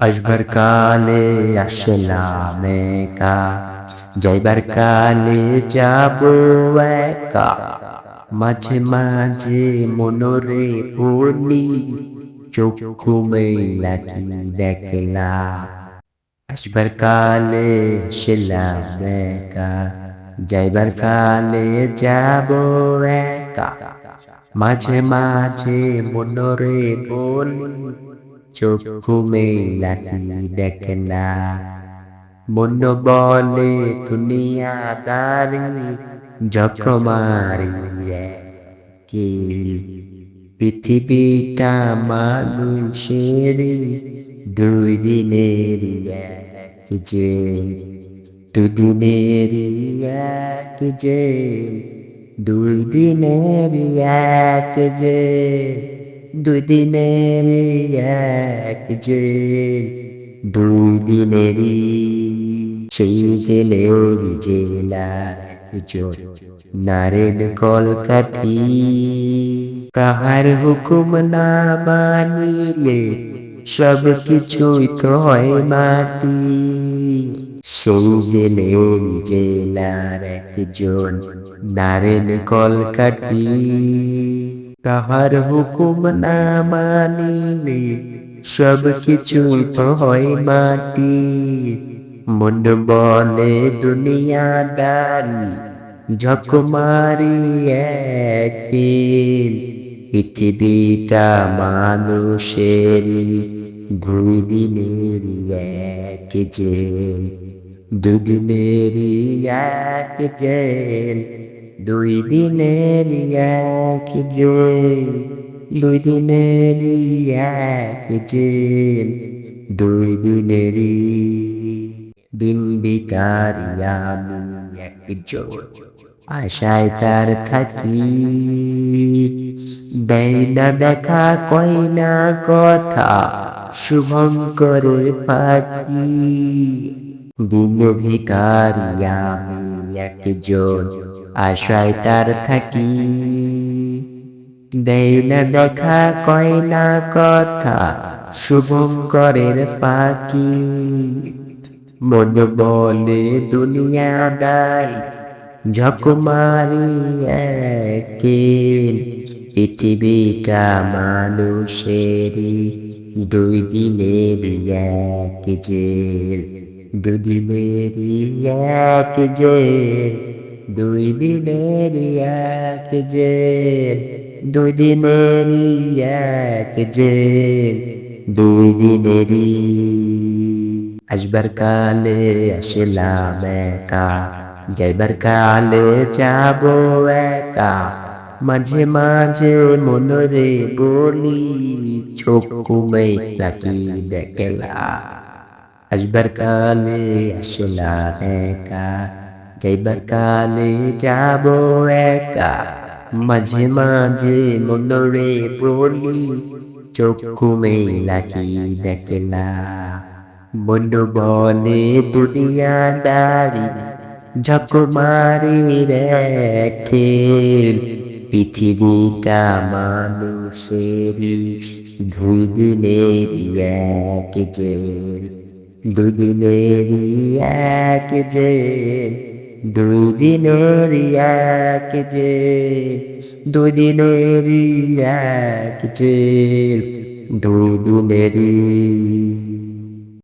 আসবার কালে আসলাম একা যাইবার কালে যাব একা। মাঝে মাঝে মনরে পড়লি চক্ষু মেলা কি দেখলা। আসবার কালে আসলাম একা যাইবার কালে যাব একা। মাঝে মাঝে মনরে বলি চক্ষু মেলা কি দেখে না। মন বলে দুনিয়া দারি যক্রমারি কি? পৃথিবীটা মানুষের দুই দিনের যে, দুদিনের এক যে, দুই দিনের এক যে। দুই দিনের এক যে দুই দিনেরই সেই জেলের জেলার একজন নারেন কলকাঠি কাহার হুকুম না মানিলে সব কিছুই তো হয় মাটি সেই জেলের জেলার একজন নারেন কলকাঠি। কাহার হুকুম না মানিলে সব কিছু তো হয় মাটি। মন বলে দুনিয়াদারি ঝক মারি পৃথিবীটা মানুষেরই দুই দিনের এক জেল, দুদিনেরই এক জেল। দুই দিনের এক জেল দুই দিনের এক জেল দুই দিনের দিন বিকারি আমি একজন আশায় তার থাকি, দেয় না দেখা, কয় না কথা শুভঙ্করে পাখি। দিন ভিকারি আমি একজন আশায় তার থাকি। দেয় না দেখা, কয় না কথা শুভঙ্করের পাখি। মন বলে দুনিয়াদাই ঝকমারি একের পৃথিবীটা মানুষেরই দুই দিনের এক জেল দুদিনেরই এক জেল। দুই দিনের এক জেল, দুই দিনেরই এক জেল, দুই দিনেরই আসবার কালে আসলাম একা, যাইবার কালে যাব একা। মাঝে মাঝে মনরে বলি, চক্ষু মেলা কি দেখলা? আসবার কালে আসলাম একা। যাইবার কালে যাব একা? মাঝে মাঝে মনরে বলি চক্ষু মেলা কি দেখলা? মন বলে দুনিয়াদারি, ঝক মারি রেখে পৃথিবীটা মানুষের, দুই দিনের এক জেল। দুই দিনের এক জেল। দুই দিনের এক যে দুদিনের এক যে দুই দিনের